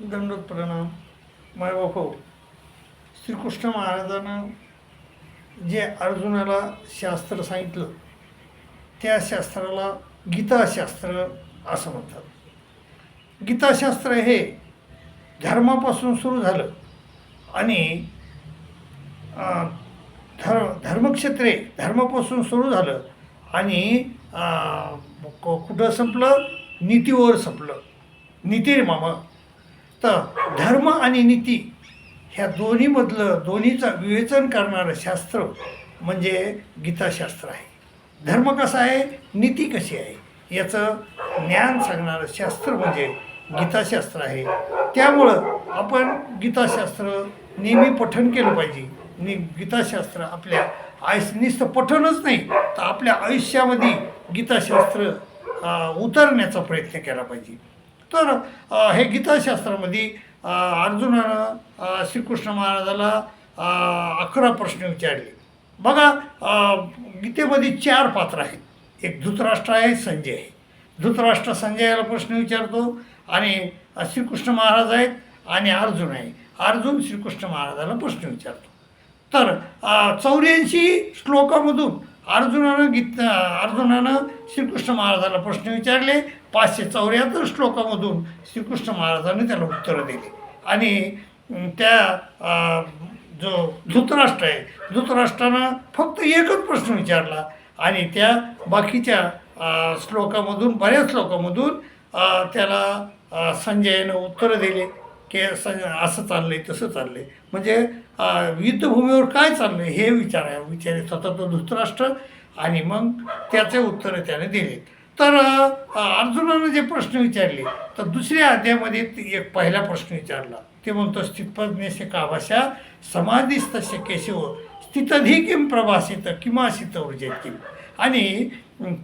दंडोत प्रणाम मायबापो श्रीकृष्ण महाराजानं जे अर्जुनाला शास्त्र सांगितलं त्या शास्त्राला गीताशास्त्र असं म्हणतात. गीताशास्त्र हे धर्मापासून सुरू झालं आणि धर्म धर्मक्षेत्रे धर्मापासून सुरू झालं आणि कुठं संपलं? नीतीवर संपलं. नीती मामा. तर धर्म आणि नीती ह्या दोन्हीमधलं दोन्हीचं विवेचन करणारं शास्त्र म्हणजे गीताशास्त्र आहे. धर्म कसा आहे? नीती कशी आहे? याचं ज्ञान सांगणारं शास्त्र म्हणजे गीताशास्त्र आहे. त्यामुळं आपण गीताशास्त्र नेहमी पठण केलं पाहिजे. नि गीताशास्त्र आपल्या आयुष नुसतं पठणच नाही तर आपल्या आयुष्यामध्ये गीताशास्त्र उतरण्याचा प्रयत्न केला पाहिजे. तर हे गीताशास्त्रामध्ये अर्जुनानं श्रीकृष्ण महाराजाला अकरा प्रश्न विचारले. बघा गीतेमध्ये चार पात्र आहेत. एक धृतराष्ट्र आहे संजय आहे. धृतराष्ट्र संजयाला प्रश्न विचारतो आणि श्रीकृष्ण महाराज आहेत आणि अर्जुन आहे. अर्जुन श्रीकृष्ण महाराजाला प्रश्न विचारतो. तर चौऱ्याऐंशी श्लोकामधून अर्जुनानं गीत अर्जुनानं श्रीकृष्ण महाराजाला प्रश्न विचारले पाचशे चौऱ्याहत्तर श्लोकामधून श्रीकृष्ण महाराजांनी त्याला उत्तरं दिली. आणि त्या जो धृतराष्ट्र आहे धृतराष्ट्रानं फक्त एकच प्रश्न विचारला. आणि त्या बाकीच्या श्लोकामधून बऱ्याच श्लोकामधून त्याला संजयनं उत्तरं दिले की संजय असं चाललं आहे तसं चाललं आहे म्हणजे युद्धभूमीवर काय चाललं आहे हे विचार विचारे स्वतः तो धृतराष्ट्र. आणि मग त्याचे उत्तरं त्याने दिले तर अर्जुनानं जे प्रश्न विचारले तर दुसऱ्या अध्यायामध्ये एक पहिला प्रश्न विचारला. ते म्हणतो स्थितप्रज्ञेसे का भाषा समाधीस्तस्य केशव स्थितधी किम प्रभासित किमासित ऊर्जेत किम आणि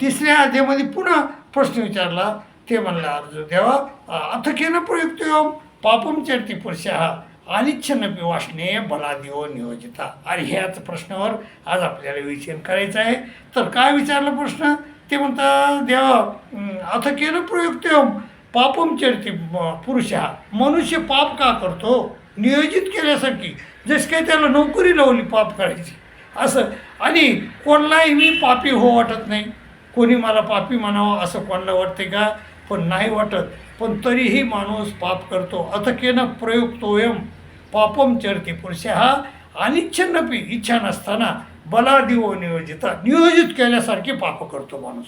तिसऱ्या अध्यायामध्ये पुन्हा प्रश्न विचारला. ते म्हणला अर्जुन देवा अथकेन प्रयुक्त पापम चरती पुरुषा अनिच्छनपी वासने बलादिओ नियोजिता. आणि ह्याच प्रश्नावर आज आपल्याला विचार करायचं आहे. तर काय विचारला प्रश्न? ते म्हणतात देवा अथ केलं प्रयुक्त पापम चरती हा मनुष्य पाप का करतो? नियोजित केल्यासारखी. जसं काही त्याला नोकरी लावली पाप करायची. असं. आणि कोणालाही मी पापी हो वाटत नाही. कोणी मला पापी म्हणावं असं कोणाला वाटते का? पण नाही वाटत. पण तरीही माणूस पाप करतो. अथकेनं प्रयुक्तोयम पापम चरती पुरुष हा अनिच्छन्नपी इच्छा नसताना बलादिव नियोजिता नियोजित केल्यासारखे पाप करतो माणूस.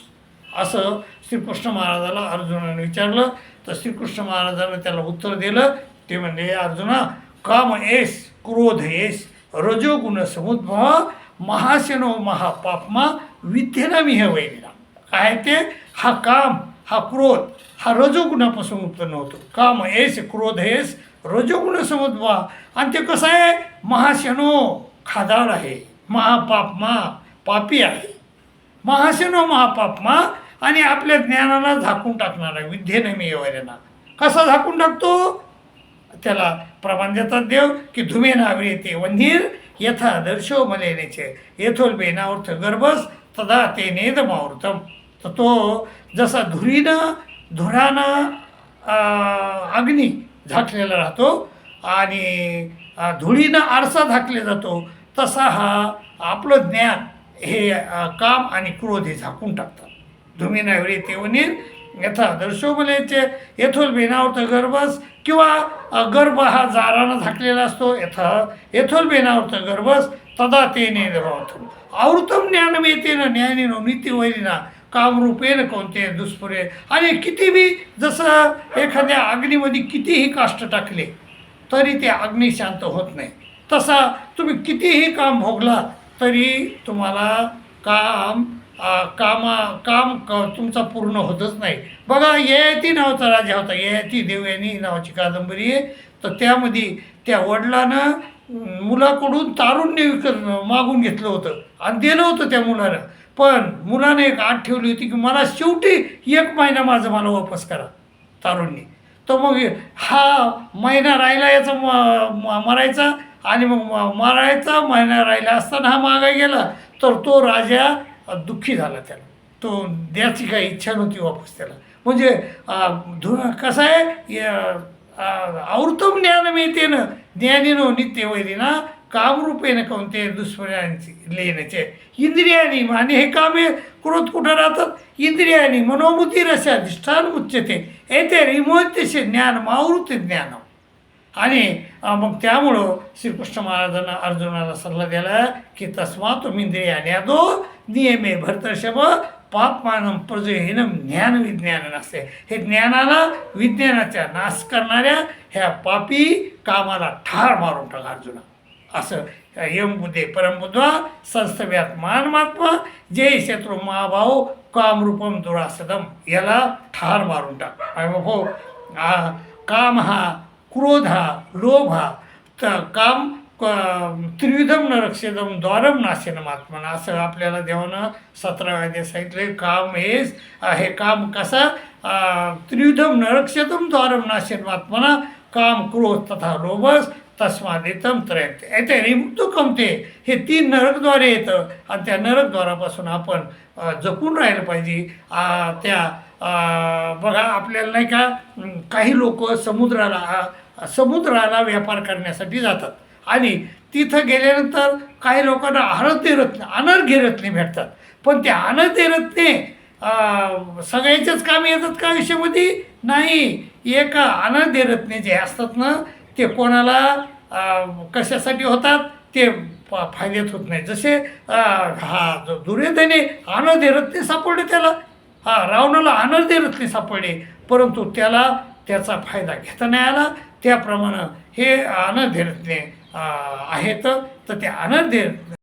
असं श्रीकृष्ण महाराजाला अर्जुनाने विचारलं. तर श्रीकृष्ण महाराजानं त्याला उत्तर दिलं. ते म्हणजे अर्जुना काम एस क्रोध एस रजोगुण समुद्भव महाशनो महापापमा विद्येना मी हे वैरिना काय ते? हा काम हा क्रोध हा रजोगुणापासून उत्पन्न होतो. काम एस क्रोध एस रजोगुण समुद्भव आणि ते कसं आहे? महाशनो खादाड आहे. महापापमा पापी आहे. महाशनो महापापमा आणि आपल्या ज्ञानाला झाकून टाकणार आहे. विद्येने मी येवायना कसा झाकून टाकतो? त्याला प्रमाण देतात देव की धुमे नावे येते वंधीर यथा दर्शो मलेनेचे. येथोल बेनावर्थ गर्भस तदा ते नेदमावृतम तर तो जसा धुरीनं धुरानं अग्नी झाकलेला राहतो आणि धुळीनं आरसा झाकले जातो तसा हा आपलं ज्ञान हे काम आणि क्रोध हे झाकून टाकतात. धुमीनावरी ते वनीर यथा दर्शोबलेचे येथोल बेनावत गर्भस किंवा गर्भ हा जारानं झाकलेला असतो यथा येथून बेनावत गर्भस तदा ते नेदभावथम आवृतम ज्ञान येतेन ज्ञानीनो नीती वैरिना कामरूपेन कोणते दुष्पुरे. आणि किती बी जसं एखाद्या अग्नीमध्ये कितीही काष्ट टाकले तरी ते अग्नी शांत होत नाही. तसा तुम्ही कितीही काम भोगला तरी तुम्हाला काम आ, कामा काम क तुमचा पूर्ण होतच नाही. बघा ययाती नावाचा राजा होता ययाती देवयानी नावाची कादंबरी आहे. तर त्यामध्ये त्या वडिलानं मुलाकडून तारुण्य विकत मागून घेतलं होतं. आणि दिलं होतं त्या मुलानं पण मुलाने एक आठ ठेवली होती की मला शेवटी एक महिना माझं मला वापस करा तारुण्य. तर मग हा महिना राहिला याचा म- मरायचा आणि मग मारायचा महिना राहिला असताना हा मागा गेला तर तो राजा दुःखी झाला त्याला. तो द्यायची काही इच्छा नव्हती वापस त्याला. म्हणजे धु कसं आहे आवृतम ज्ञान मिळते ना ज्ञानीनो नित्य नित्यवैरिना कामरूपेण कोणते दुष्परिणांची लेण्याचे इंद्रियानी आणि हे कामे क्रोध कुठं राहतात इंद्रियानी मनोबुद्धी अधिष्ठान उच्चते येथे रिमोत्यचे ज्ञान मावृत्ती ज्ञान आणि मग त्यामुळं श्रीकृष्ण महाराजांना अर्जुनाला सल्ला दिला की तस्मा तुम्ही इंद्रियाने दो नियमे भरतर्षभ पापमानम प्रजहीनम ज्ञान विज्ञान नसते हे ज्ञानाला विज्ञानाचा नाश करणाऱ्या ह्या पापी कामाला ठार मारून टाका अर्जुना. असं यम बुद्धे परमबुद्धा संस्थव्यात मानमात्मा जय शत्रू महाभाव कामरूपम दुरासदम. याला ठार मारून टाक. आणि हो, काम हा क्रोध हा लोभ हा त काम क- न रक्षेदम द्वारम नाशेनम आत्मना असं आपल्याला देवानं सतराव्या दे सांगितले काम हे हे काम कसं? त्रिविधम न रक्षेदम द्वारम नाशेनम आत्मना काम क्रोध तथा लोभस तस्मादितम त्रयत. येते रिमुक्त कमते. हे तीन नरकद्वारे येतं. आणि त्या नरकद्वारापासून आपण जपून राहिलं पाहिजे. त्या बघा आपल्याला नाही का काही लोक समुद्राला समुद्राला व्यापार करण्यासाठी जातात. आणि तिथं गेल्यानंतर काही लोकांना आनंदी रत्न अनर्घ्य रत्ने भेटतात. पण ते अनर्घ्य रत्ने अं, सगळ्याच्याच कामी येतात का आयुष्यामध्ये? नाही. एक आनंदी रत्ने जे असतात ना ते कोणाला कशासाठी होतात ते फ- फायद्यात होत नाही. जसे हा जो दुर्योधने आनंदी रत्ने सापडले त्याला. हा रावणाला अनर्धे रत्ने सापडले. परंतु त्याला त्याचा फायदा घेता नाही आला. त्याप्रमाणे हे अनर्धे रत्ने आहेत. तर ते अनर्धे